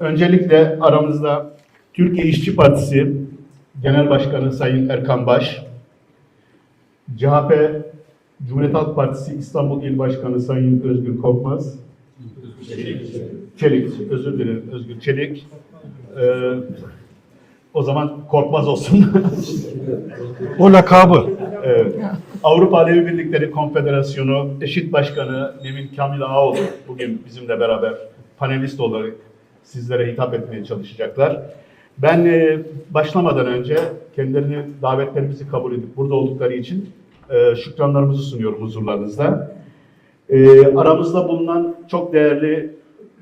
öncelikle aramızda Türkiye İşçi Partisi Genel Başkanı Sayın Erkan Baş, CHP Cumhuriyet Halk Partisi İstanbul İl Başkanı Sayın Özgür Korkmaz, Çelik, özür dilerim Özgür Çelik, Ee, o zaman Korkmaz olsun. O lakabı. Evet. Avrupa Alevi Birlikleri Konfederasyonu Eşit Başkanı Nevin Kamil Ağaoğlu bugün bizimle beraber panelist olarak sizlere hitap etmeye çalışacaklar. Ben e, başlamadan önce kendilerini davetlerimizi kabul edip burada oldukları için e, şükranlarımızı sunuyorum huzurlarınızda. E, aramızda bulunan çok değerli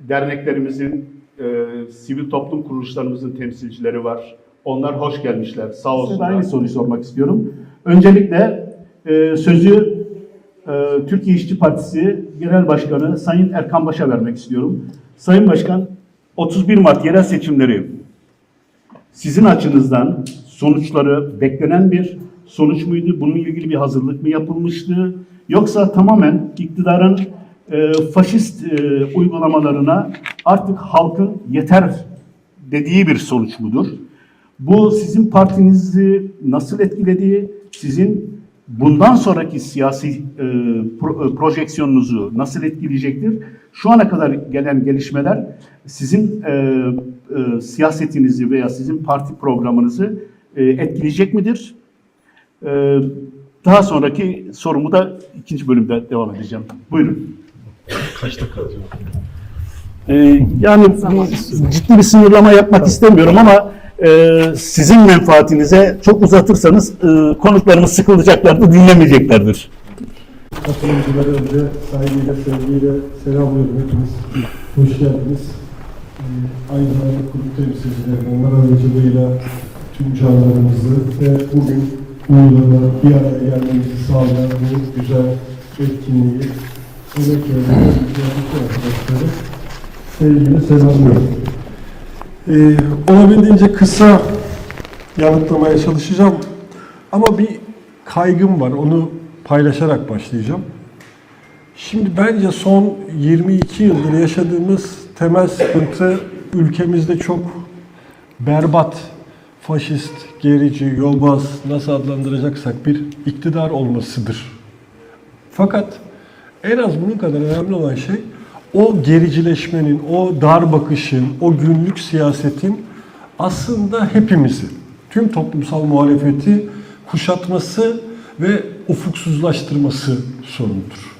derneklerimizin, e, sivil toplum kuruluşlarımızın temsilcileri var. Onlar hoş gelmişler. Sağ olsunlar. Aynı soruyu sormak istiyorum. Öncelikle e, sözü e, Türkiye İşçi Partisi Genel Başkanı Sayın Erkan Baş'a vermek istiyorum. Sayın Başkan, 31 Mart yerel seçimleri sizin açınızdan sonuçları beklenen bir sonuç muydu? Bununla ilgili bir hazırlık mı yapılmıştı? Yoksa tamamen iktidarın e, faşist e, uygulamalarına artık halkın yeter dediği bir sonuç mudur? Bu sizin partinizi nasıl etkiledi? Sizin bundan sonraki siyasi e, pro- e, projeksiyonunuzu nasıl etkileyecektir? Şu ana kadar gelen gelişmeler sizin e, e, siyasetinizi veya sizin parti programınızı e, etkileyecek midir? E, daha sonraki sorumu da ikinci bölümde devam edeceğim. Buyurun. Kaç dakika alıyor? Ee, yani bu ciddi bir sınırlama yapmak istemiyorum ama e, sizin menfaatinize çok uzatırsanız e, konuklarımız sıkılacaklardır, dinlemeyeceklerdir. Katılımcıları önce saygıyla, sevgiyle selamlıyorum hepiniz. Hoş geldiniz. Ee, Aynı zamanda kurum temsilcileri, onlar aracılığıyla tüm canlarımızı ve bugün Muğla'da bir araya gelmemizi sağlayan bu güzel etkinliği emek bütün arkadaşları sevgiyle selamlıyorum. Ee, olabildiğince kısa yanıtlamaya çalışacağım. Ama bir kaygım var. Onu paylaşarak başlayacağım. Şimdi bence son 22 yıldır yaşadığımız temel sıkıntı ülkemizde çok berbat, faşist, gerici, yolbaz nasıl adlandıracaksak bir iktidar olmasıdır. Fakat en az bunun kadar önemli olan şey o gericileşmenin, o dar bakışın, o günlük siyasetin aslında hepimizi, tüm toplumsal muhalefeti kuşatması ve ufuksuzlaştırması sorunudur.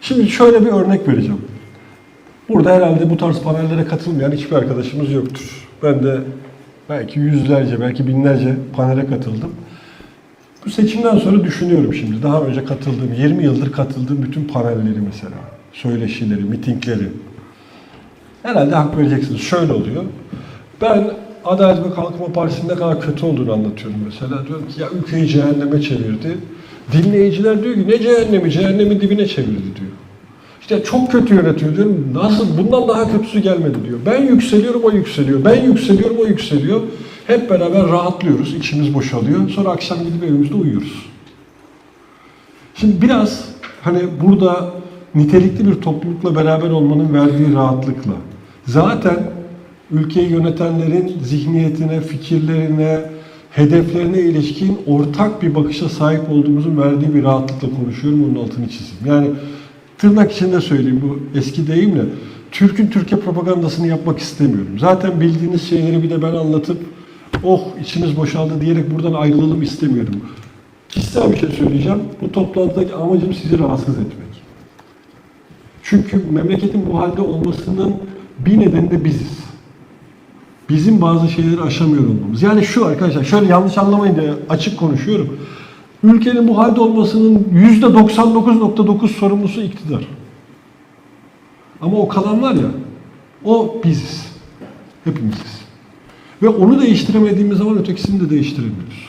Şimdi şöyle bir örnek vereceğim. Burada herhalde bu tarz panellere katılmayan hiçbir arkadaşımız yoktur. Ben de belki yüzlerce, belki binlerce panele katıldım. Bu seçimden sonra düşünüyorum şimdi. Daha önce katıldığım, 20 yıldır katıldığım bütün panelleri mesela, söyleşileri, mitingleri. Herhalde hak vereceksiniz. Şöyle oluyor. Ben Adalet ve Kalkınma Partisi'nin ne kadar kötü olduğunu anlatıyorum mesela. Diyorum ki ya ülkeyi cehenneme çevirdi. Dinleyiciler diyor ki ne cehennemi, cehennemin dibine çevirdi diyor. İşte çok kötü yönetiyor diyorum. Nasıl? Bundan daha kötüsü gelmedi diyor. Ben yükseliyorum, o yükseliyor. Ben yükseliyorum, o yükseliyor. Hep beraber rahatlıyoruz, içimiz boşalıyor. Sonra akşam gidip evimizde uyuyoruz. Şimdi biraz hani burada nitelikli bir toplulukla beraber olmanın verdiği rahatlıkla zaten ülkeyi yönetenlerin zihniyetine, fikirlerine, hedeflerine ilişkin ortak bir bakışa sahip olduğumuzun verdiği bir rahatlıkla konuşuyorum. Onun altını çizeyim. Yani tırnak içinde söyleyeyim bu eski deyimle. Türk'ün Türkiye propagandasını yapmak istemiyorum. Zaten bildiğiniz şeyleri bir de ben anlatıp oh içimiz boşaldı diyerek buradan ayrılalım istemiyorum. Kişisel bir şey söyleyeceğim. Bu toplantıdaki amacım sizi rahatsız etmek. Çünkü memleketin bu halde olmasının bir nedeni de biziz. Bizim bazı şeyleri aşamıyor olmamız. Yani şu arkadaşlar, şöyle yanlış anlamayın diye açık konuşuyorum. Ülkenin bu halde olmasının %99.9 sorumlusu iktidar. Ama o kalan var ya, o biziz. Hepimiziz. Ve onu değiştiremediğimiz zaman ötekisini de değiştiremiyoruz.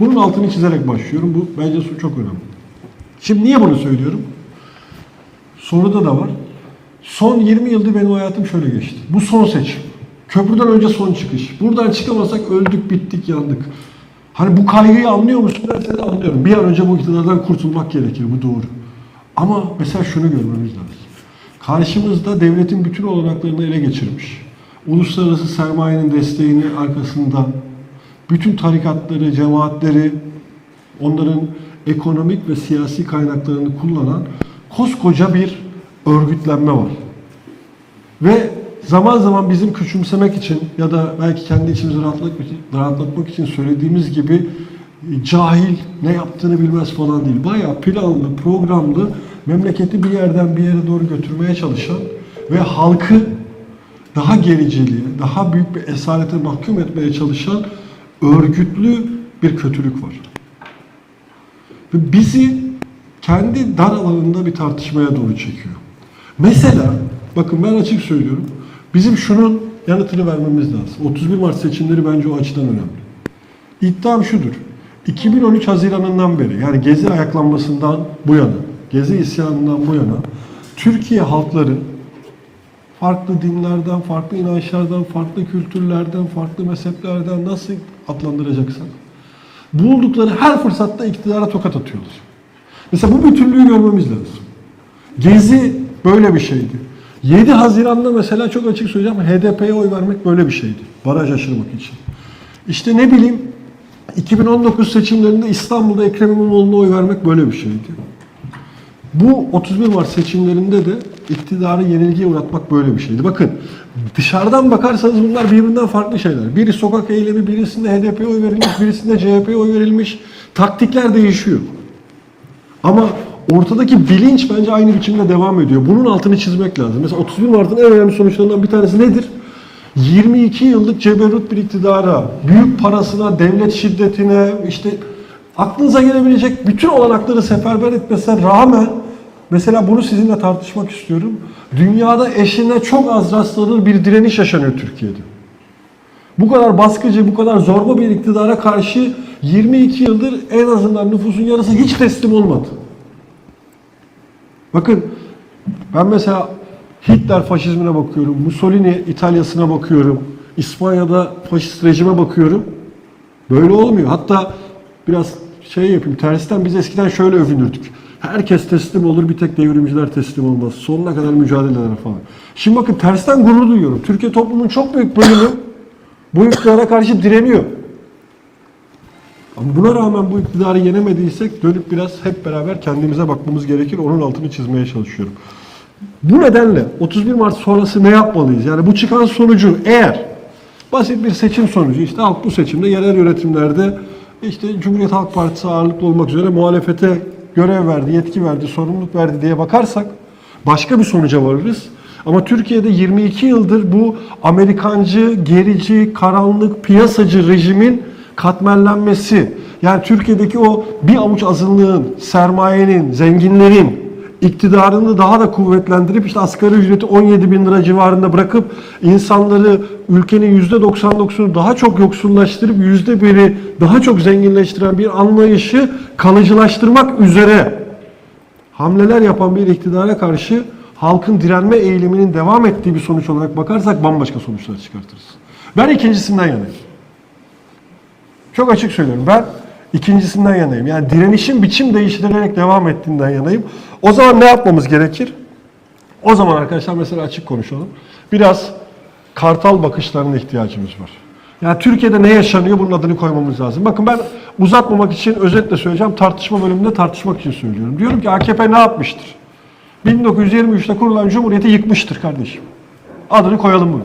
Bunun altını çizerek başlıyorum. Bu bence çok önemli. Şimdi niye bunu söylüyorum? Soruda da var. Son 20 yıldır benim hayatım şöyle geçti. Bu son seçim. Köprüden önce son çıkış. Buradan çıkamasak öldük, bittik, yandık. Hani bu kaygıyı anlıyor musun derse de anlıyorum. Bir an önce bu iktidardan kurtulmak gerekir. Bu doğru. Ama mesela şunu görmemiz lazım. Karşımızda devletin bütün olanaklarını ele geçirmiş. uluslararası sermayenin desteğini arkasında, bütün tarikatları, cemaatleri, onların ekonomik ve siyasi kaynaklarını kullanan koskoca bir örgütlenme var. Ve zaman zaman bizim küçümsemek için ya da belki kendi içimizi rahatlatmak rahatlatmak için söylediğimiz gibi e, cahil, ne yaptığını bilmez falan değil. Bayağı planlı, programlı, memleketi bir yerden bir yere doğru götürmeye çalışan ve halkı daha gericiliğe, daha büyük bir esarete mahkum etmeye çalışan örgütlü bir kötülük var. Ve bizi kendi dar alanında bir tartışmaya doğru çekiyor. Mesela, bakın ben açık söylüyorum, bizim şunun yanıtını vermemiz lazım. 31 Mart seçimleri bence o açıdan önemli. İddiam şudur. 2013 Haziran'ından beri yani Gezi ayaklanmasından bu yana, Gezi isyanından bu yana Türkiye halkları farklı dinlerden, farklı inançlardan, farklı kültürlerden, farklı mezheplerden nasıl adlandıracaksak buldukları her fırsatta iktidara tokat atıyorlar. Mesela bu bütünlüğü görmemiz lazım. Gezi böyle bir şeydi. 7 Haziran'da mesela çok açık söyleyeceğim HDP'ye oy vermek böyle bir şeydi. Baraj aşırmak için. İşte ne bileyim 2019 seçimlerinde İstanbul'da Ekrem İmamoğlu'na oy vermek böyle bir şeydi. Bu 31 Mart seçimlerinde de iktidarı yenilgiye uğratmak böyle bir şeydi. Bakın dışarıdan bakarsanız bunlar birbirinden farklı şeyler. Biri sokak eylemi, birisinde HDP'ye oy verilmiş, birisinde CHP'ye oy verilmiş. Taktikler değişiyor. Ama ortadaki bilinç bence aynı biçimde devam ediyor. Bunun altını çizmek lazım. Mesela 31 Mart'ın en önemli sonuçlarından bir tanesi nedir? 22 yıllık ceberut bir iktidara, büyük parasına, devlet şiddetine, işte aklınıza gelebilecek bütün olanakları seferber etmesine rağmen mesela bunu sizinle tartışmak istiyorum. Dünyada eşine çok az rastlanır bir direniş yaşanıyor Türkiye'de. Bu kadar baskıcı, bu kadar zorba bir iktidara karşı 22 yıldır en azından nüfusun yarısı hiç teslim olmadı. Bakın ben mesela Hitler faşizmine bakıyorum, Mussolini İtalya'sına bakıyorum, İspanya'da faşist rejime bakıyorum. Böyle olmuyor. Hatta biraz şey yapayım, tersten biz eskiden şöyle övünürdük. Herkes teslim olur, bir tek devrimciler teslim olmaz. Sonuna kadar mücadele eder falan. Şimdi bakın tersten gurur duyuyorum. Türkiye toplumunun çok büyük bölümü bu iktidara karşı direniyor. Ama buna rağmen bu iktidarı yenemediysek dönüp biraz hep beraber kendimize bakmamız gerekir. Onun altını çizmeye çalışıyorum. Bu nedenle 31 Mart sonrası ne yapmalıyız? Yani bu çıkan sonucu eğer basit bir seçim sonucu işte halk bu seçimde yerel yönetimlerde işte Cumhuriyet Halk Partisi ağırlıklı olmak üzere muhalefete görev verdi, yetki verdi, sorumluluk verdi diye bakarsak başka bir sonuca varırız. Ama Türkiye'de 22 yıldır bu Amerikancı, gerici, karanlık, piyasacı rejimin katmerlenmesi, yani Türkiye'deki o bir avuç azınlığın, sermayenin, zenginlerin iktidarını daha da kuvvetlendirip işte asgari ücreti 17 bin lira civarında bırakıp insanları ülkenin %99'unu daha çok yoksullaştırıp %1'i daha çok zenginleştiren bir anlayışı kalıcılaştırmak üzere hamleler yapan bir iktidara karşı halkın direnme eğiliminin devam ettiği bir sonuç olarak bakarsak bambaşka sonuçlar çıkartırız. Ben ikincisinden yanayım. Çok açık söylüyorum. Ben ikincisinden yanayım. Yani direnişin biçim değiştirilerek devam ettiğinden yanayım. O zaman ne yapmamız gerekir? O zaman arkadaşlar mesela açık konuşalım. Biraz kartal bakışlarına ihtiyacımız var. Yani Türkiye'de ne yaşanıyor bunun adını koymamız lazım. Bakın ben uzatmamak için özetle söyleyeceğim. Tartışma bölümünde tartışmak için söylüyorum. Diyorum ki AKP ne yapmıştır? 1923'te kurulan cumhuriyeti yıkmıştır kardeşim. Adını koyalım bunu.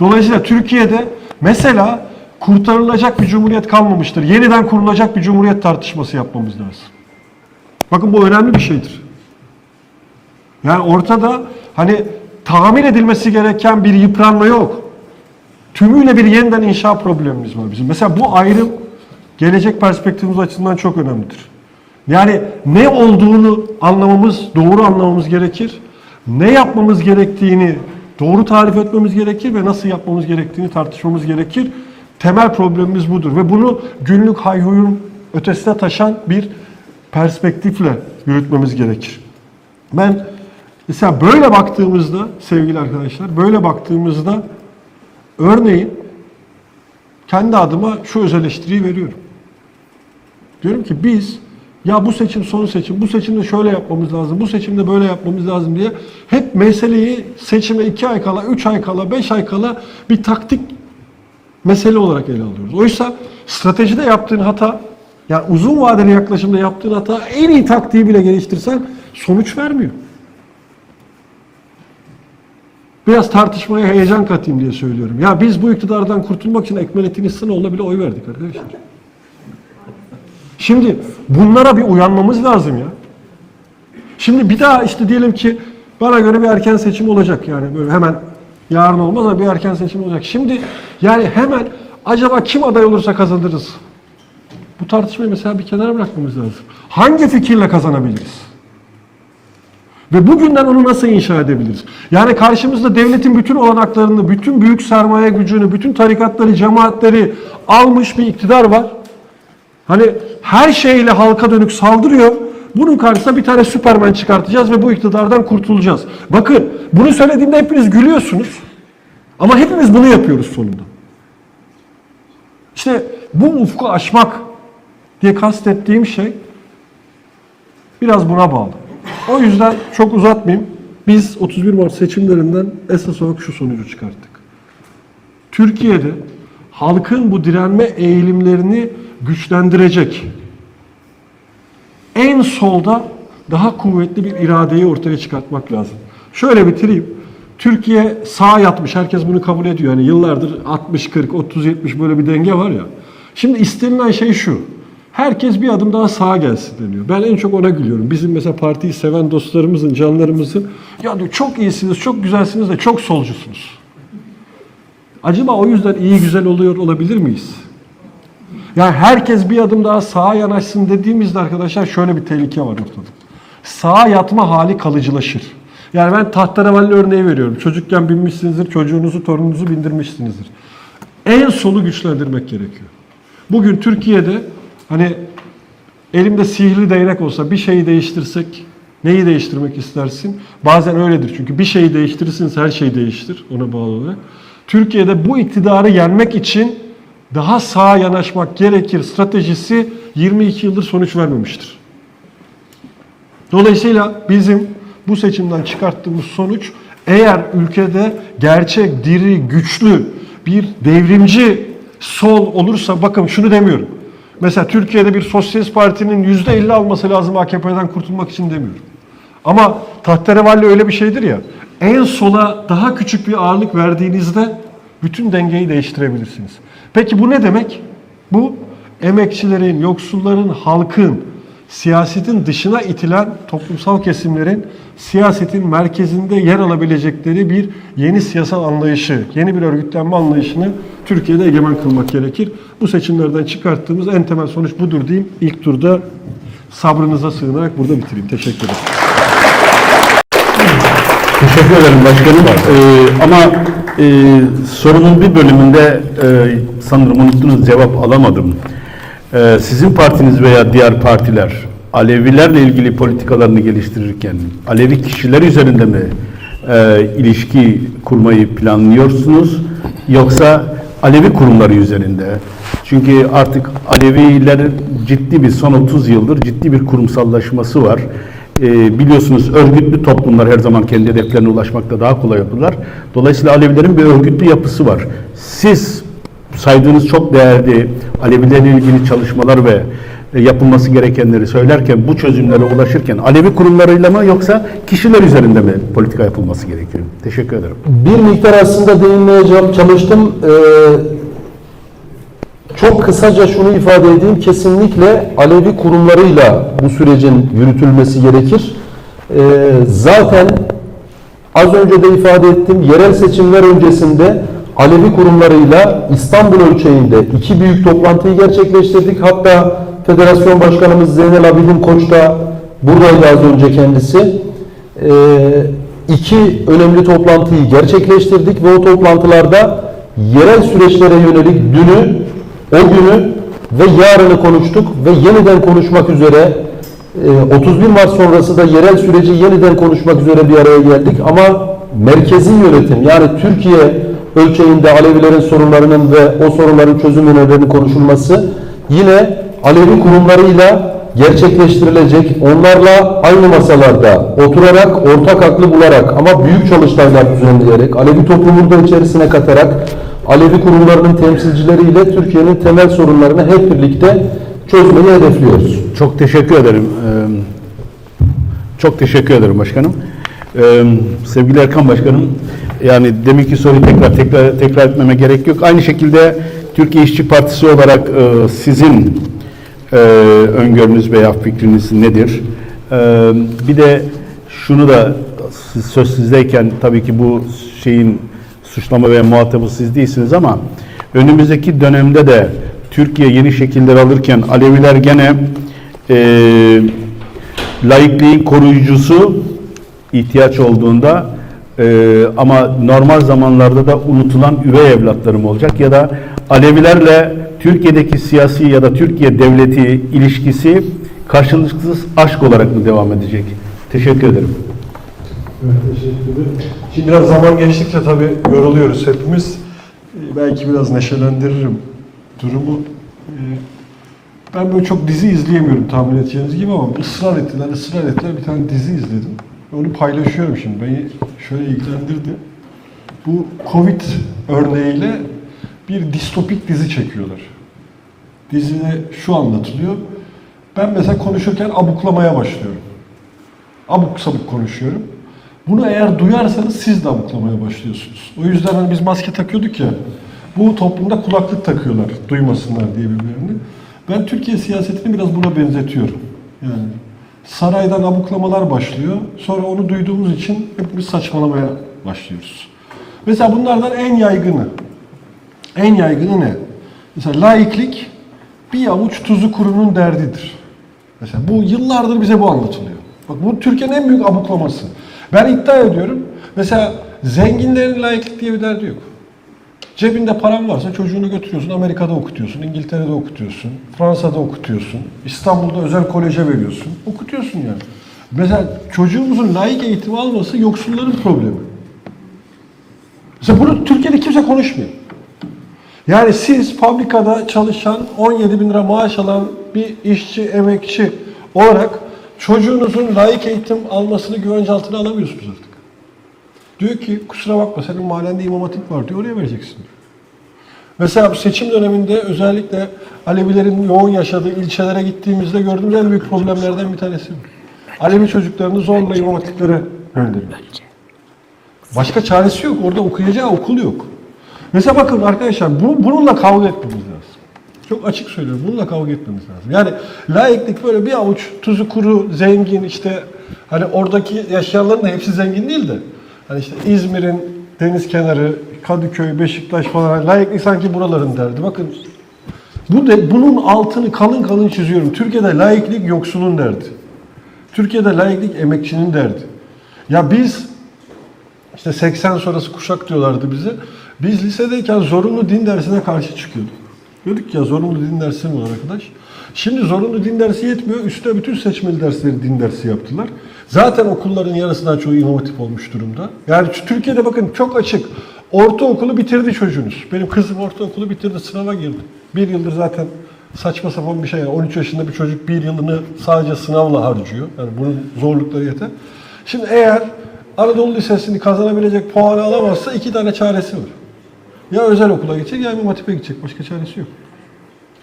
Dolayısıyla Türkiye'de mesela kurtarılacak bir cumhuriyet kalmamıştır. Yeniden kurulacak bir cumhuriyet tartışması yapmamız lazım. Bakın bu önemli bir şeydir. Yani ortada hani tamir edilmesi gereken bir yıpranma yok. Tümüyle bir yeniden inşa problemimiz var bizim. Mesela bu ayrım gelecek perspektifimiz açısından çok önemlidir. Yani ne olduğunu anlamamız, doğru anlamamız gerekir. Ne yapmamız gerektiğini doğru tarif etmemiz gerekir ve nasıl yapmamız gerektiğini tartışmamız gerekir. Temel problemimiz budur ve bunu günlük hayhuyun ötesine taşan bir perspektifle yürütmemiz gerekir. Ben mesela böyle baktığımızda sevgili arkadaşlar, böyle baktığımızda örneğin kendi adıma şu öz eleştiriyi veriyorum. Diyorum ki biz Ya bu seçim son seçim, bu seçimde şöyle yapmamız lazım, bu seçimde böyle yapmamız lazım diye hep meseleyi seçime 2 ay kala, 3 ay kala, 5 ay kala bir taktik mesele olarak ele alıyoruz. Oysa stratejide yaptığın hata, yani uzun vadeli yaklaşımda yaptığın hata en iyi taktiği bile geliştirsen sonuç vermiyor. Biraz tartışmaya heyecan katayım diye söylüyorum. Ya biz bu iktidardan kurtulmak için Ekmelettin İhsanoğlu'na bile oy verdik arkadaşlar. Şimdi bunlara bir uyanmamız lazım ya. Şimdi bir daha işte diyelim ki bana göre bir erken seçim olacak yani böyle hemen yarın olmaz ama bir erken seçim olacak. Şimdi yani hemen acaba kim aday olursa kazanırız. Bu tartışmayı mesela bir kenara bırakmamız lazım. Hangi fikirle kazanabiliriz? Ve bugünden onu nasıl inşa edebiliriz? Yani karşımızda devletin bütün olanaklarını, bütün büyük sermaye gücünü, bütün tarikatları, cemaatleri almış bir iktidar var. Hani her şeyle halka dönük saldırıyor. Bunun karşısına bir tane Süpermen çıkartacağız ve bu iktidardan kurtulacağız. Bakın bunu söylediğimde hepiniz gülüyorsunuz. Ama hepimiz bunu yapıyoruz sonunda. İşte bu ufku aşmak diye kastettiğim şey biraz buna bağlı. O yüzden çok uzatmayayım. Biz 31 Mart seçimlerinden esas olarak şu sonucu çıkarttık. Türkiye'de halkın bu direnme eğilimlerini güçlendirecek en solda daha kuvvetli bir iradeyi ortaya çıkartmak lazım. Şöyle bitireyim. Türkiye sağa yatmış. Herkes bunu kabul ediyor. Yani yıllardır 60-40, 30-70 böyle bir denge var ya. Şimdi istenilen şey şu. Herkes bir adım daha sağa gelsin deniyor. Ben en çok ona gülüyorum. Bizim mesela partiyi seven dostlarımızın, canlarımızın ya diyor çok iyisiniz, çok güzelsiniz de çok solcusunuz. Acaba o yüzden iyi güzel oluyor olabilir miyiz? Yani herkes bir adım daha sağa yanaşsın dediğimizde arkadaşlar şöyle bir tehlike var ortada. Sağa yatma hali kalıcılaşır. Yani ben tahterevalli örneği veriyorum. Çocukken binmişsinizdir, çocuğunuzu, torununuzu bindirmişsinizdir. En solu güçlendirmek gerekiyor. Bugün Türkiye'de hani elimde sihirli değnek olsa bir şeyi değiştirsek neyi değiştirmek istersin? Bazen öyledir çünkü bir şeyi değiştirirsiniz her şey değiştir ona bağlı olarak. Türkiye'de bu iktidarı yenmek için daha sağa yanaşmak gerekir stratejisi 22 yıldır sonuç vermemiştir. Dolayısıyla bizim bu seçimden çıkarttığımız sonuç eğer ülkede gerçek, diri, güçlü bir devrimci sol olursa bakın şunu demiyorum. Mesela Türkiye'de bir sosyalist partinin %50 alması lazım AKP'den kurtulmak için demiyorum. Ama tahterevalli öyle bir şeydir ya. En sola daha küçük bir ağırlık verdiğinizde bütün dengeyi değiştirebilirsiniz. Peki bu ne demek? Bu emekçilerin, yoksulların, halkın, siyasetin dışına itilen toplumsal kesimlerin siyasetin merkezinde yer alabilecekleri bir yeni siyasal anlayışı, yeni bir örgütlenme anlayışını Türkiye'de egemen kılmak gerekir. Bu seçimlerden çıkarttığımız en temel sonuç budur diyeyim. İlk turda sabrınıza sığınarak burada bitireyim. Teşekkür ederim. Teşekkür ederim başkanım. Ee, ama e, sorunun bir bölümünde e, sanırım unuttunuz cevap alamadım. Ee, sizin partiniz veya diğer partiler Alevilerle ilgili politikalarını geliştirirken Alevi kişiler üzerinde mi e, ilişki kurmayı planlıyorsunuz yoksa Alevi kurumları üzerinde? Çünkü artık Aleviler ciddi bir son 30 yıldır ciddi bir kurumsallaşması var. E, biliyorsunuz örgütlü toplumlar her zaman kendi hedeflerine ulaşmakta daha kolay olurlar. Dolayısıyla Alevilerin bir örgütlü yapısı var. Siz saydığınız çok değerli Alevilerle ilgili çalışmalar ve e, yapılması gerekenleri söylerken bu çözümlere ulaşırken Alevi kurumlarıyla mı yoksa kişiler üzerinde mi politika yapılması gerekiyor? Teşekkür ederim. Bir miktar aslında değinmeye çalıştım. Ee, çok kısaca şunu ifade edeyim. Kesinlikle Alevi kurumlarıyla bu sürecin yürütülmesi gerekir. Ee, zaten az önce de ifade ettim. Yerel seçimler öncesinde Alevi kurumlarıyla İstanbul ölçeğinde iki büyük toplantıyı gerçekleştirdik. Hatta Federasyon Başkanımız Zeynel Abidin Koç da buradaydı az önce kendisi. Ee, iki önemli toplantıyı gerçekleştirdik ve o toplantılarda yerel süreçlere yönelik dünü, o günü ve yarını konuştuk ve yeniden konuşmak üzere e, 31 Mart sonrası da yerel süreci yeniden konuşmak üzere bir araya geldik ama merkezi yönetim yani Türkiye ölçeğinde Alevilerin sorunlarının ve o sorunların çözüm önerilerinin konuşulması yine Alevi kurumlarıyla gerçekleştirilecek. Onlarla aynı masalarda oturarak, ortak aklı bularak ama büyük çalıştaylar düzenleyerek, Alevi toplumunu da içerisine katarak, Alevi kurumlarının temsilcileriyle Türkiye'nin temel sorunlarını hep birlikte çözmeyi hedefliyoruz. Çok teşekkür ederim. Çok teşekkür ederim başkanım. Sevgili Erkan Başkanım, yani deminki soruyu tekrar tekrar tekrar etmeme gerek yok. Aynı şekilde Türkiye İşçi Partisi olarak sizin öngörünüz veya fikriniz nedir? Bir de şunu da söz sizdeyken tabii ki bu şeyin suçlama ve muhatabı siz değilsiniz ama önümüzdeki dönemde de Türkiye yeni şekiller alırken Aleviler gene e, laikliğin koruyucusu ihtiyaç olduğunda e, ama normal zamanlarda da unutulan üvey evlatlarım olacak ya da Alevilerle Türkiye'deki siyasi ya da Türkiye devleti ilişkisi karşılıksız aşk olarak mı devam edecek? Teşekkür ederim. Evet. Şimdi biraz zaman geçtikçe tabii yoruluyoruz hepimiz. Ee, Belki biraz neşelendiririm durumu. Ee, Ben böyle çok dizi izleyemiyorum tahmin edeceğiniz gibi ama ısrar ettiler, ısrar ettiler. Bir tane dizi izledim. Onu paylaşıyorum şimdi. Beni şöyle ilgilendirdi. Bu Covid örneğiyle bir distopik dizi çekiyorlar. Dizide şu anlatılıyor. Ben mesela konuşurken abuklamaya başlıyorum abuk sabuk konuşuyorum. Bunu eğer duyarsanız siz de abuklamaya başlıyorsunuz. O yüzden hani biz maske takıyorduk ya, bu toplumda kulaklık takıyorlar duymasınlar diye birbirlerini. Ben Türkiye siyasetini biraz buna benzetiyorum. Yani saraydan abuklamalar başlıyor, sonra onu duyduğumuz için hepimiz saçmalamaya başlıyoruz. Mesela bunlardan en yaygını, en yaygını ne? Mesela laiklik bir avuç tuzu kurunun derdidir. Mesela bu yıllardır bize bu anlatılıyor. Bak bu Türkiye'nin en büyük abuklaması. Ben iddia ediyorum. Mesela zenginlerin layıklık diye bir derdi yok. Cebinde paran varsa çocuğunu götürüyorsun, Amerika'da okutuyorsun, İngiltere'de okutuyorsun, Fransa'da okutuyorsun, İstanbul'da özel koleje veriyorsun, okutuyorsun yani. Mesela çocuğumuzun layık eğitim alması yoksulların problemi. Mesela bunu Türkiye'de kimse konuşmuyor. Yani siz fabrikada çalışan 17 bin lira maaş alan bir işçi, emekçi olarak çocuğunuzun layık eğitim almasını güvence altına alamıyorsunuz artık. Diyor ki kusura bakma senin mahallende imam hatip var diyor oraya vereceksin. Mesela bu seçim döneminde özellikle Alevilerin yoğun yaşadığı ilçelere gittiğimizde gördüğümüz en büyük problemlerden bir tanesi bu. Alevi çocuklarını zorla imam hatiplere gönderiyor. Başka çaresi yok. Orada okuyacağı okul yok. Mesela bakın arkadaşlar bu, bununla kavga etmemiz lazım. Çok açık söylüyorum. Bununla kavga etmemiz lazım. Yani laiklik böyle bir avuç tuzu kuru, zengin işte hani oradaki yaşayanların da hepsi zengin değil de hani işte İzmir'in deniz kenarı, Kadıköy, Beşiktaş falan hani laiklik sanki buraların derdi. Bakın bu de, bunun altını kalın kalın çiziyorum. Türkiye'de laiklik yoksulun derdi. Türkiye'de laiklik emekçinin derdi. Ya biz işte 80 sonrası kuşak diyorlardı bize. Biz lisedeyken zorunlu din dersine karşı çıkıyorduk. Diyorduk ya zorunlu din dersi mi var arkadaş? Şimdi zorunlu din dersi yetmiyor. Üstüne bütün seçmeli dersleri din dersi yaptılar. Zaten okulların yarısından çoğu imam olmuş durumda. Yani Türkiye'de bakın çok açık. Ortaokulu bitirdi çocuğunuz. Benim kızım ortaokulu bitirdi, sınava girdi. Bir yıldır zaten saçma sapan bir şey. Yani 13 yaşında bir çocuk bir yılını sadece sınavla harcıyor. Yani bunun zorlukları yeter. Şimdi eğer Anadolu Lisesi'ni kazanabilecek puanı alamazsa iki tane çaresi var. Ya özel okula gidecek ya İmam Hatip'e gidecek. Başka çaresi yok.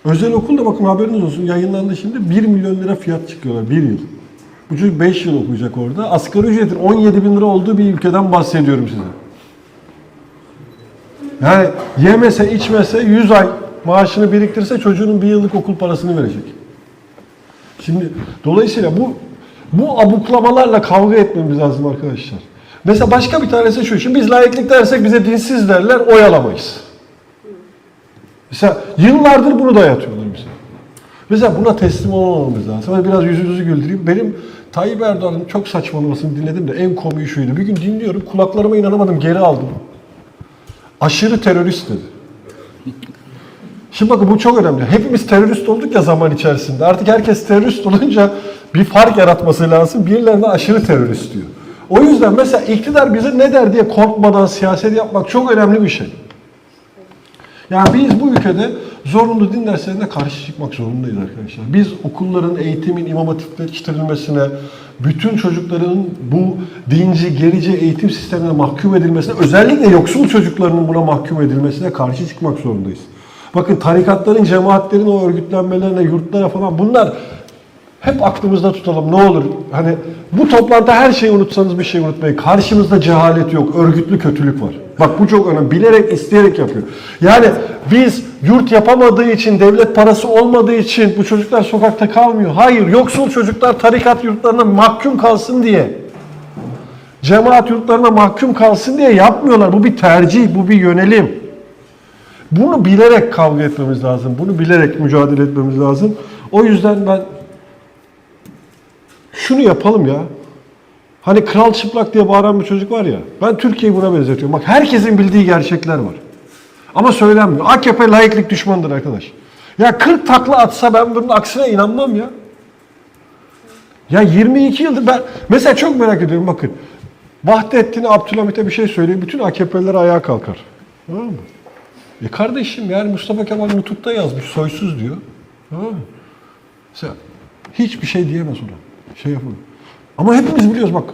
Özel okulda bakın haberiniz olsun yayınlandı şimdi 1 milyon lira fiyat çıkıyorlar bir yıl. Bu çocuk 5 yıl okuyacak orada. Asgari ücretin 17 bin lira olduğu bir ülkeden bahsediyorum size. Yani yemese içmese 100 ay maaşını biriktirse çocuğunun bir yıllık okul parasını verecek. Şimdi dolayısıyla bu bu abuklamalarla kavga etmemiz lazım arkadaşlar. Mesela başka bir tanesi şu. Şimdi biz layıklık dersek bize dinsiz derler, oyalamayız. Mesela yıllardır bunu dayatıyorlar bize. Mesela buna teslim olmamamız lazım. Hadi biraz yüzünüzü güldüreyim. Benim Tayyip Erdoğan'ın çok saçmalamasını dinledim de en komiği şuydu. Bir gün dinliyorum, kulaklarıma inanamadım, geri aldım. Aşırı terörist dedi. Şimdi bakın bu çok önemli. Hepimiz terörist olduk ya zaman içerisinde. Artık herkes terörist olunca bir fark yaratması lazım. Birilerine aşırı terörist diyor. O yüzden mesela iktidar bize ne der diye korkmadan siyaset yapmak çok önemli bir şey. Yani biz bu ülkede zorunlu din derslerine karşı çıkmak zorundayız arkadaşlar. Biz okulların eğitimin imam hatipleştirilmesine, bütün çocukların bu dinci, gerici eğitim sistemine mahkum edilmesine, özellikle yoksul çocuklarının buna mahkum edilmesine karşı çıkmak zorundayız. Bakın tarikatların, cemaatlerin o örgütlenmelerine, yurtlara falan bunlar hep aklımızda tutalım ne olur. Hani bu toplantıda her şeyi unutsanız bir şey unutmayın. Karşımızda cehalet yok, örgütlü kötülük var. Bak bu çok önemli. Bilerek, isteyerek yapıyor. Yani biz yurt yapamadığı için, devlet parası olmadığı için bu çocuklar sokakta kalmıyor. Hayır, yoksul çocuklar tarikat yurtlarına mahkum kalsın diye. Cemaat yurtlarına mahkum kalsın diye yapmıyorlar. Bu bir tercih, bu bir yönelim. Bunu bilerek kavga etmemiz lazım. Bunu bilerek mücadele etmemiz lazım. O yüzden ben şunu yapalım ya. Hani kral çıplak diye bağıran bir çocuk var ya. Ben Türkiye'yi buna benzetiyorum. Bak herkesin bildiği gerçekler var. Ama söylenmiyor. AKP layıklık düşmanıdır arkadaş. Ya 40 takla atsa ben bunun aksine inanmam ya. Ya 22 yıldır ben mesela çok merak ediyorum bakın. Vahdettin Abdülhamit'e bir şey söylüyor. Bütün AKP'liler ayağa kalkar. Tamam mı? E kardeşim yani Mustafa Kemal Nutuk'ta yazmış soysuz diyor. Tamam mı? Mesela hiçbir şey diyemez ona. Şey yapamıyor. Ama hepimiz biliyoruz bak.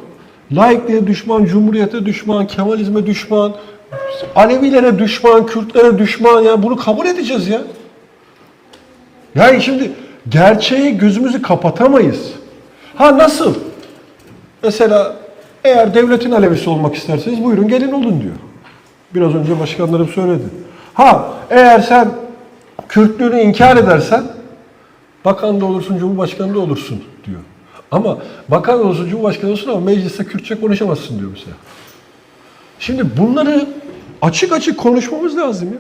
Laikliğe düşman, cumhuriyete düşman, Kemalizme düşman, Alevilere düşman, Kürtlere düşman ya bunu kabul edeceğiz ya. Yani şimdi gerçeği gözümüzü kapatamayız. Ha nasıl? Mesela eğer devletin Alevisi olmak isterseniz buyurun gelin olun diyor. Biraz önce başkanlarım söyledi. Ha eğer sen Kürtlüğünü inkar edersen bakan da olursun, cumhurbaşkanı da olursun diyor. Ama bakan olursun, cumhurbaşkanı olursun ama mecliste Kürtçe konuşamazsın diyor mesela. Şimdi bunları açık açık konuşmamız lazım ya.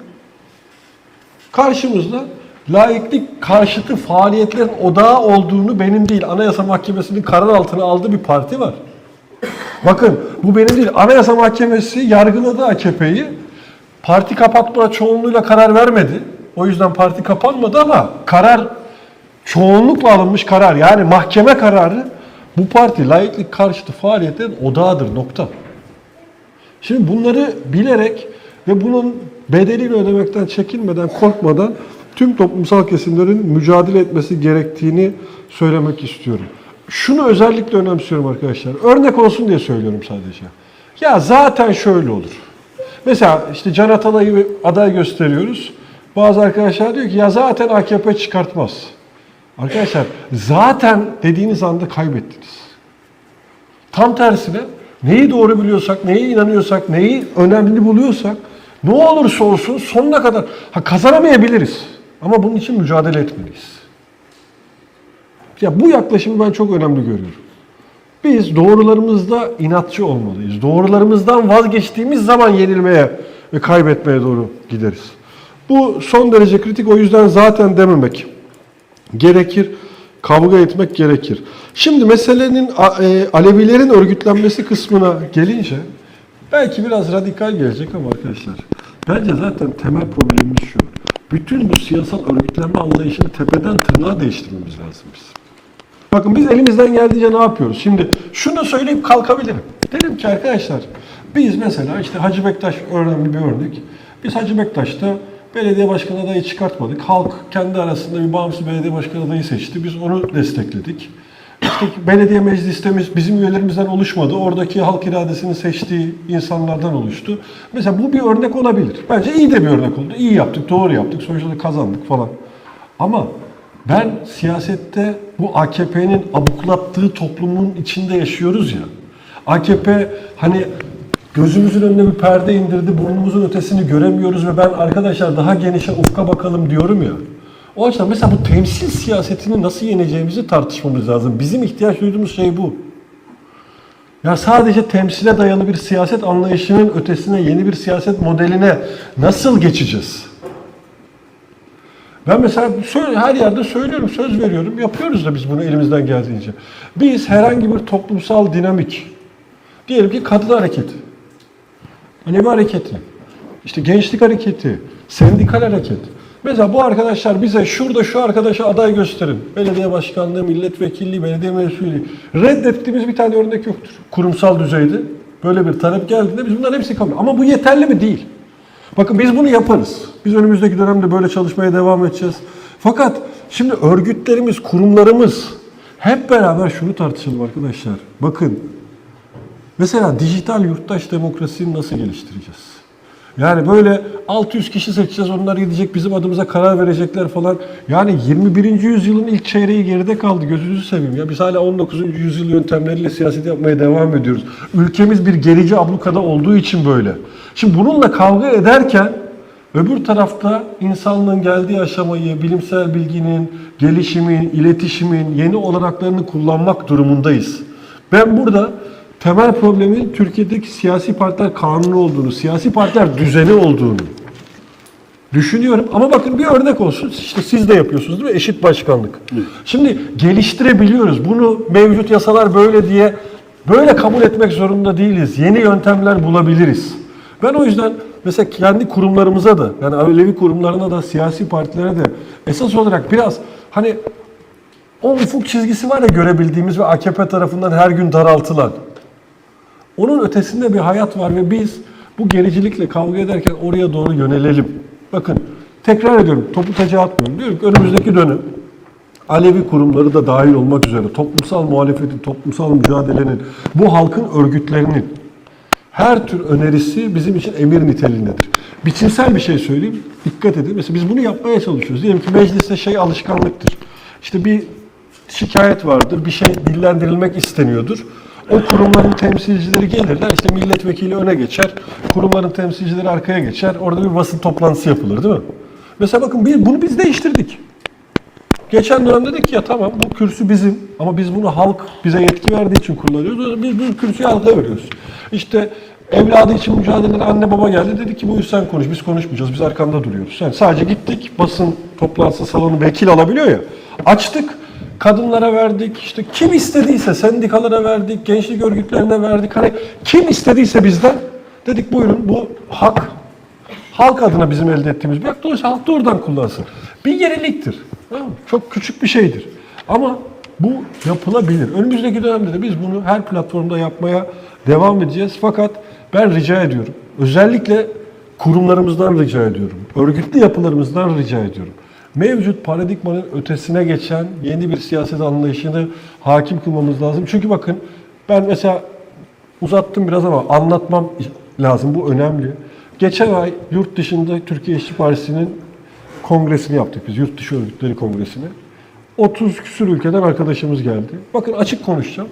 Karşımızda laiklik karşıtı faaliyetlerin odağı olduğunu benim değil, Anayasa Mahkemesi'nin karar altına aldığı bir parti var. Bakın bu benim değil. Anayasa Mahkemesi yargıladı AKP'yi. Parti kapatma çoğunluğuyla karar vermedi. O yüzden parti kapanmadı ama karar çoğunlukla alınmış karar. Yani mahkeme kararı bu parti laiklik karşıtı faaliyetlerin odağıdır nokta. Şimdi bunları bilerek ve bunun bedelini ödemekten çekinmeden, korkmadan tüm toplumsal kesimlerin mücadele etmesi gerektiğini söylemek istiyorum. Şunu özellikle önemsiyorum arkadaşlar. Örnek olsun diye söylüyorum sadece. Ya zaten şöyle olur. Mesela işte Can Atalay'ı aday gösteriyoruz. Bazı arkadaşlar diyor ki ya zaten AKP çıkartmaz. Arkadaşlar zaten dediğiniz anda kaybettiniz. Tam tersine neyi doğru biliyorsak, neyi inanıyorsak, neyi önemli buluyorsak ne olursa olsun sonuna kadar ha, kazanamayabiliriz. Ama bunun için mücadele etmeliyiz. Ya bu yaklaşımı ben çok önemli görüyorum. Biz doğrularımızda inatçı olmalıyız. Doğrularımızdan vazgeçtiğimiz zaman yenilmeye ve kaybetmeye doğru gideriz. Bu son derece kritik o yüzden zaten dememek gerekir. Kavga etmek gerekir. Şimdi meselenin e, Alevilerin örgütlenmesi kısmına gelince belki biraz radikal gelecek ama arkadaşlar bence zaten temel problemimiz şu. Bütün bu siyasal örgütlenme anlayışını tepeden tırnağa değiştirmemiz lazım biz. Bakın biz elimizden geldiğince ne yapıyoruz? Şimdi şunu söyleyip kalkabilirim. Derim ki arkadaşlar biz mesela işte Hacı Bektaş önemli bir örnek. Biz Hacı Bektaş'ta belediye başkanı adayı çıkartmadık. Halk kendi arasında bir bağımsız belediye başkanı adayı seçti. Biz onu destekledik. İşte belediye meclisimiz bizim üyelerimizden oluşmadı. Oradaki halk iradesini seçtiği insanlardan oluştu. Mesela bu bir örnek olabilir. Bence iyi de bir örnek oldu. İyi yaptık, doğru yaptık. Sonuçta kazandık falan. Ama ben siyasette bu AKP'nin abuklattığı toplumun içinde yaşıyoruz ya. AKP hani gözümüzün önüne bir perde indirdi, burnumuzun ötesini göremiyoruz ve ben arkadaşlar daha genişe ufka bakalım diyorum ya. O açıdan mesela bu temsil siyasetini nasıl yeneceğimizi tartışmamız lazım. Bizim ihtiyaç duyduğumuz şey bu. Ya sadece temsile dayalı bir siyaset anlayışının ötesine yeni bir siyaset modeline nasıl geçeceğiz? Ben mesela her yerde söylüyorum, söz veriyorum. Yapıyoruz da biz bunu elimizden geldiğince. Biz herhangi bir toplumsal dinamik, diyelim ki kadın hareketi, Alevi hareketi, işte gençlik hareketi, sendikal hareket. Mesela bu arkadaşlar bize şurada şu arkadaşa aday gösterin. Belediye başkanlığı, milletvekilliği, belediye meclisliği. Reddettiğimiz bir tane örnek yoktur. Kurumsal düzeyde böyle bir talep geldiğinde biz bunların hepsini kabul Ama bu yeterli mi? Değil. Bakın biz bunu yaparız. Biz önümüzdeki dönemde böyle çalışmaya devam edeceğiz. Fakat şimdi örgütlerimiz, kurumlarımız hep beraber şunu tartışalım arkadaşlar. Bakın mesela dijital yurttaş demokrasiyi nasıl geliştireceğiz? Yani böyle 600 kişi seçeceğiz, onlar gidecek bizim adımıza karar verecekler falan. Yani 21. yüzyılın ilk çeyreği geride kaldı. Gözünüzü seveyim ya. Biz hala 19. yüzyıl yöntemleriyle siyaset yapmaya devam ediyoruz. Ülkemiz bir gerici ablukada olduğu için böyle. Şimdi bununla kavga ederken öbür tarafta insanlığın geldiği aşamayı, bilimsel bilginin, gelişimin, iletişimin yeni olanaklarını kullanmak durumundayız. Ben burada temel problemin Türkiye'deki siyasi partiler kanunu olduğunu, siyasi partiler düzeni olduğunu düşünüyorum. Ama bakın bir örnek olsun. İşte siz de yapıyorsunuz değil mi? Eşit başkanlık. Şimdi geliştirebiliyoruz. Bunu mevcut yasalar böyle diye böyle kabul etmek zorunda değiliz. Yeni yöntemler bulabiliriz. Ben o yüzden mesela kendi kurumlarımıza da yani Alevi kurumlarına da siyasi partilere de esas olarak biraz hani o ufuk çizgisi var ya görebildiğimiz ve AKP tarafından her gün daraltılan. Onun ötesinde bir hayat var ve biz bu gericilikle kavga ederken oraya doğru yönelelim. Bakın tekrar ediyorum topu taca atmıyorum. Diyorum ki önümüzdeki dönem Alevi kurumları da dahil olmak üzere toplumsal muhalefetin, toplumsal mücadelenin, bu halkın örgütlerinin her tür önerisi bizim için emir niteliğindedir. Biçimsel bir şey söyleyeyim, dikkat edin. Mesela biz bunu yapmaya çalışıyoruz. Diyelim ki mecliste şey alışkanlıktır. İşte bir şikayet vardır, bir şey dillendirilmek isteniyordur. O kurumların temsilcileri gelirler, işte milletvekili öne geçer, kurumların temsilcileri arkaya geçer, orada bir basın toplantısı yapılır değil mi? Mesela bakın biz, bunu biz değiştirdik. Geçen dönem dedik ya tamam bu kürsü bizim ama biz bunu halk bize yetki verdiği için kullanıyoruz. Biz bu kürsüyü halka veriyoruz. İşte evladı için mücadele anne baba geldi dedi ki bu sen konuş biz konuşmayacağız biz arkanda duruyoruz. Yani sadece gittik basın toplantısı salonu vekil alabiliyor ya. Açtık kadınlara verdik işte kim istediyse sendikalara verdik gençlik örgütlerine verdik. Hani kim istediyse bizden dedik buyurun bu hak halk adına bizim elde ettiğimiz bir hak. Dolayısıyla halk da oradan kullansın. Bir yeniliktir. Çok küçük bir şeydir. Ama bu yapılabilir. Önümüzdeki dönemde de biz bunu her platformda yapmaya devam edeceğiz. Fakat ben rica ediyorum. Özellikle kurumlarımızdan rica ediyorum. Örgütlü yapılarımızdan rica ediyorum. Mevcut paradigmanın ötesine geçen yeni bir siyaset anlayışını hakim kılmamız lazım. Çünkü bakın ben mesela uzattım biraz ama anlatmam lazım. Bu önemli. Geçen ay yurt dışında Türkiye İşçi Partisi'nin kongresini yaptık biz. Yurt dışı örgütleri kongresini. 30 küsur ülkeden arkadaşımız geldi. Bakın açık konuşacağım.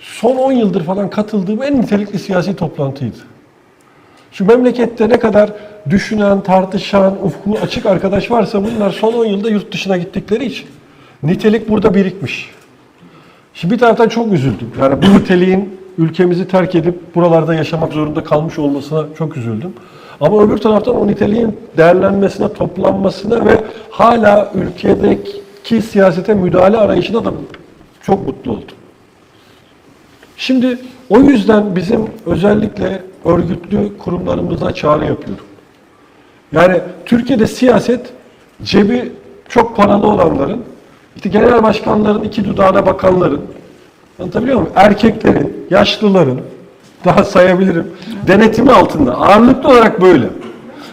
Son 10 yıldır falan katıldığım en nitelikli siyasi toplantıydı. Şu memlekette ne kadar düşünen, tartışan, ufku açık arkadaş varsa bunlar son 10 yılda yurt dışına gittikleri için. Nitelik burada birikmiş. Şimdi bir taraftan çok üzüldüm. Yani bu niteliğin ülkemizi terk edip buralarda yaşamak zorunda kalmış olmasına çok üzüldüm. Ama öbür taraftan o niteliğin değerlenmesine, toplanmasına ve hala ülkedeki siyasete müdahale arayışına da çok mutlu oldum. Şimdi o yüzden bizim özellikle örgütlü kurumlarımıza çağrı yapıyorum. Yani Türkiye'de siyaset cebi çok paralı olanların, işte genel başkanların iki dudağına bakanların, anlatabiliyor muyum? Erkeklerin, yaşlıların, daha sayabilirim, denetimi altında. Ağırlıklı olarak böyle.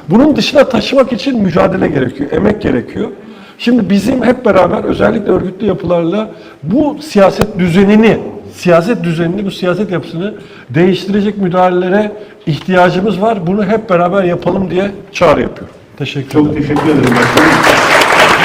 Bunun dışına taşımak için mücadele gerekiyor, emek gerekiyor. Şimdi bizim hep beraber özellikle örgütlü yapılarla bu siyaset düzenini, siyaset düzenini, bu siyaset yapısını değiştirecek müdahalelere ihtiyacımız var. Bunu hep beraber yapalım diye çağrı yapıyorum. Teşekkür ederim. Çok teşekkür ederim.